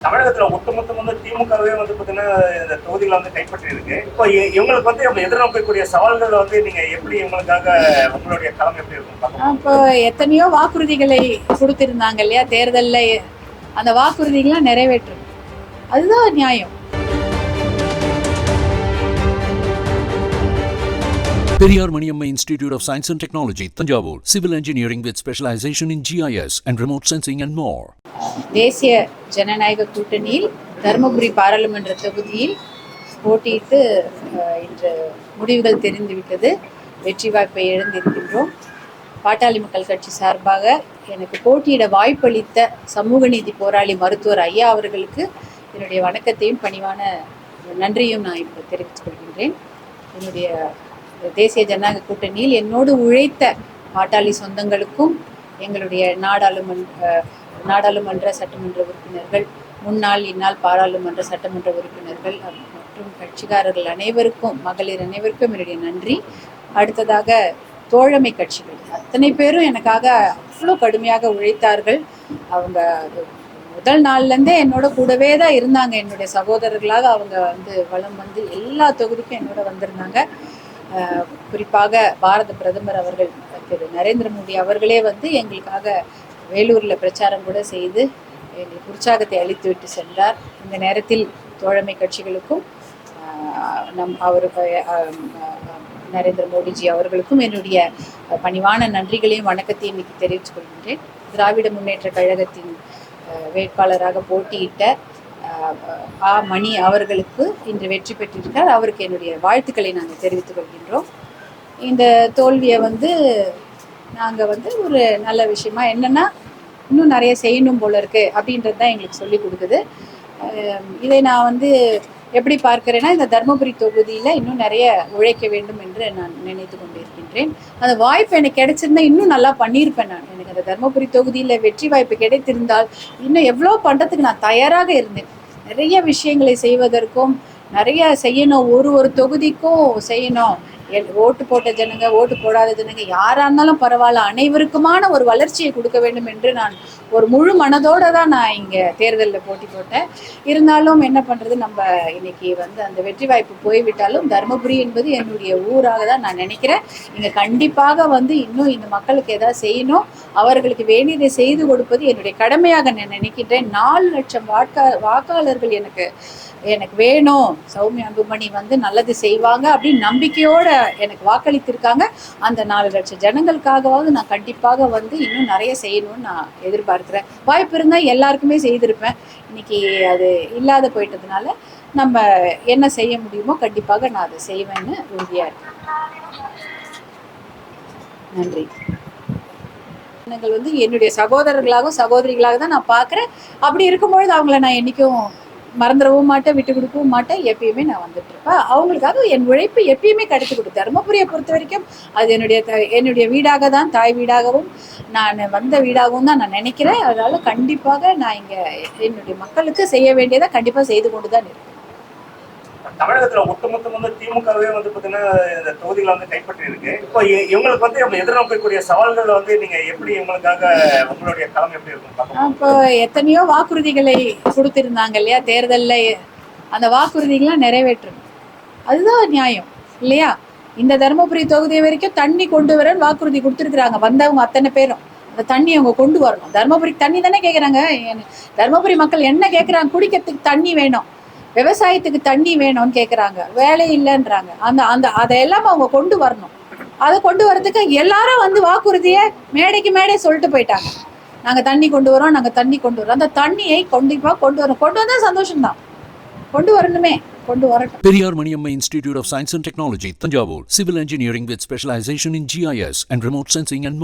தமிழகத்துல ஒட்டுமொத்தம் வந்து திமுகவே வந்து பாத்தீங்கன்னா இந்த தொகுதிகளை வந்து கைப்பற்றி இருக்கு இப்போ இவங்களுக்கு வந்து அவங்க எதிர்நோக்கக்கூடிய சவால்கள் வந்து நீங்க எப்படி இவங்களுக்காக உங்களுடைய களம் எப்படி இருக்கும்? இப்போ எத்தனையோ வாக்குறுதிகளை கொடுத்திருந்தாங்க இல்லையா? தேர்தல்ல அந்த வாக்குறுதிகள்லாம் நிறைவேற்றும் அதுதான் நியாயம். Periyar Maniammai Institute of Science and Technology Thanjavur civil engineering with specialisation in GIS and remote sensing and more தேசிய ஜனநாயக கூட்டணியில் தருமபுரி பாராளுமன்ற தொகுதியில் போட்டியிட்டு இன்று முடிவுகள் தெரிந்துவிட்டது. வெற்றி வாய்ப்பை இழந்திருக்கின்றோம். பாட்டாளி மக்கள் கட்சி சார்பாக எனக்கு போட்டியிட வாய்ப்பளித்த சமூக நீதி போராளி மருத்துவர் ஐயா அவர்களுக்கு என்னுடைய வணக்கத்தையும் பணிவான நன்றியும் நான் இப்போ தெரிவித்துக் கொள்கின்றேன். என்னுடைய தேசிய ஜனநாயக கூட்டணியில் என்னோடு உழைத்த பாட்டாளி சொந்தங்களுக்கும் எங்களுடைய நாடாளுமன்ற நாடாளுமன்ற சட்டமன்ற உறுப்பினர்கள் முன்னாள் இந்நாள் பாராளுமன்ற சட்டமன்ற உறுப்பினர்கள் மற்றும் கட்சிக்காரர்கள் அனைவருக்கும் மகளிர் அனைவருக்கும் என்னுடைய நன்றி. அடுத்ததாக தோழமை கட்சிகள். அத்தனை பேரும் எனக்காக அவ்வளோ கடுமையாக உழைத்தார்கள். அவங்க முதல் நாள்லேருந்தே என்னோட கூடவே தான் இருந்தாங்க. என்னுடைய சகோதரர்களாக அவங்க வந்து வளம் வந்து எல்லா தொகுதிக்கும் என்னோட வந்திருந்தாங்க. குறிப்பாக பாரத பிரதமர் அவர்கள் திரு. நரேந்திர மோடி அவர்களே வந்து எங்களுக்காக வேலூரில் பிரச்சாரம் கூட செய்து எங்களுக்கு உற்சாகத்தை அளித்துவிட்டு சென்றார். இந்த நேரத்தில் தோழமை கட்சிகளுக்கும் நம் அவரு நரேந்திர மோடிஜி அவர்களுக்கும் என்னுடைய பணிவான நன்றிகளையும் வணக்கத்தையும் இன்னைக்கு தெரிவித்துக் கொள்கின்றேன். திராவிட முன்னேற்ற கழகத்தின் வேட்பாளராக போட்டியிட்ட ஆ மணி அவர்களுக்கு இன்று வெற்றி பெற்றிருக்கார் அவருக்கு என்னுடைய வாழ்த்துக்களை நாங்கள் தெரிவித்துக் கொள்கின்றோம். இந்த தோல்வியை வந்து நாங்கள் வந்து ஒரு நல்ல விஷயமா என்னன்னா இன்னும் நிறைய செய்யணும் போல இருக்கு அப்படின்றது தான் எங்களுக்கு சொல்லி கொடுக்குது. இதை நான் வந்து எப்படி பார்க்கிறேன்னா இந்த தருமபுரி தொகுதியில் இன்னும் நிறைய உழைக்க வேண்டும் என்று நான் நினைத்து கொண்டிருக்கின்றேன். அந்த வாய்ப்பு எனக்கு கிடைச்சிருந்தா இன்னும் நல்லா பண்ணியிருப்பேன் நான். எனக்கு அந்த தர்மபுரி தொகுதியில் வெற்றி வாய்ப்பு கிடைத்திருந்தால் இன்னும் எவ்வளோ பண்ணுறதுக்கு நான் தயாராக இருந்தேன். நிறைய விஷயங்களை செய்வதற்கும் நிறைய செய்யணும். ஒரு ஒரு தொகுதிக்கும் செய்யணும். ஓட்டு போட்ட ஜனங்க ஓட்டு போடாத ஜனங்க யாரா இருந்தாலும் பரவாயில்ல. அனைவருக்குமான ஒரு வளர்ச்சியை கொடுக்க வேண்டும் என்று நான் ஒரு முழு மனதோட தான் நான் இங்கே தேர்தலில் போட்டி போட்டேன். இருந்தாலும் என்ன பண்ணுறது நம்ம இன்னைக்கு வந்து அந்த வெற்றி வாய்ப்பு போய்விட்டாலும் தருமபுரி என்பது என்னுடைய ஊராக தான் நான் நினைக்கிறேன். இங்கே கண்டிப்பாக வந்து இன்னும் இந்த மக்களுக்கு ஏதாவது செய்யணும்? அவர்களுக்கு வேண்டியதை செய்து கொடுப்பது என்னுடைய கடமையாக நான் நினைக்கின்றேன். நாலு லட்சம் வாக்கா வாக்காளர்கள் எனக்கு எனக்கு வேணும். சௌமியா அன்புமணி வந்து நல்லது செய்வாங்க அப்படின்னு நம்பிக்கையோட எனக்கு வாக்களித்திருக்காங்க. அந்த நாலு லட்சம் ஜனங்களுக்காகவாவது நான் கண்டிப்பாக வந்து இன்னும் நிறைய செய்யணும்னு நான் எதிர்பார்க்கிறேன். வாய்ப்பு இருந்தால் எல்லாருக்குமே செய்திருப்பேன். இன்னைக்கு அது இல்லாத போயிட்டதுனால நம்ம என்ன செய்ய முடியுமோ கண்டிப்பாக நான் அதை செய்வேன்னு உறுதியாக இருக்கேன். நன்றி. ஜனங்கள் வந்து என்னுடைய சகோதரர்களாகவும் சகோதரிகளாக தான் நான் பார்க்குறேன். அப்படி இருக்கும்பொழுது அவங்கள நான் என்றைக்கும் மறந்துடவும் மாட்டேன் விட்டு கொடுக்கவும் மாட்டேன். எப்பயுமே நான் வந்துட்டு இருப்பேன். அவங்களுக்காக என் உழைப்பு எப்பயுமே கிடைச்சி கொடுத்து தருமபுரியை பொறுத்த வரைக்கும் அது என்னுடைய த- என்னுடைய வீடாக தான் தாய் வீடாகவும் நான் வந்த வீடாகவும் தான் நான் நினைக்கிறேன். அதனால கண்டிப்பாக நான் இங்கே என்னுடைய மக்களுக்கு செய்ய வேண்டியதை கண்டிப்பாக செய்து கொண்டு தான் இருக்கேன். தமிழகத்துல ஒட்டுமொத்தம் வந்து திமுகவே வந்து பாத்தீங்கன்னா இந்த தொகுதிகளை வந்து கைப்பற்றி இருக்கு இப்போ இவங்களுக்கு வந்து எதிர்நோக்கக்கூடிய சவால்கள் வந்து நீங்க எப்படி இவங்களுக்காக உங்களுடைய களம் எப்படி இருக்கும் அப்போ எத்தனையோ வாக்குறுதிகளை கொடுத்திருந்தாங்க இல்லையா? தேர்தல்ல அந்த வாக்குறுதிகளை நிறைவேற்றணும். அதுதான் நியாயம் இல்லையா? இந்த தருமபுரி தொகுதி வரைக்கும் தண்ணி கொண்டு வரன்னு வாக்குறுதி கொடுத்துருக்குறாங்க. வந்தவங்க அத்தனை பேரும். அந்த தண்ணி அவங்க கொண்டு வரணும். தருமபுரிக்கு தண்ணி தானே கேட்குறாங்க தருமபுரி மக்கள் என்ன கேட்குறாங்க குடிக்கிறதுக்கு தண்ணி வேணும். விவசாயத்துக்கு தண்ணி வேணும்னு கேட்குறாங்க வேலை இல்லைன்றாங்க. அந்த அந்த அதையெல்லாம் அவங்க கொண்டு வரணும். அதை கொண்டு வரதுக்கு எல்லாரும் வந்து வாக்குறுதியை மேடைக்கு மேடை சொல்லிட்டு போயிட்டாங்க. நாங்கள் தண்ணி கொண்டு வரோம் நாங்கள் தண்ணி கொண்டு வரோம். அந்த தண்ணியை கண்டிப்பாக கொண்டு வரோம் கொண்டு வந்தால் சந்தோஷம்தான். கொண்டு வரணுமே கொண்டு வரட்டும். Periyar Maniamma Institute of Science and Technology Thanjavur. Civil engineering with specialisation in GIS and remote sensing and.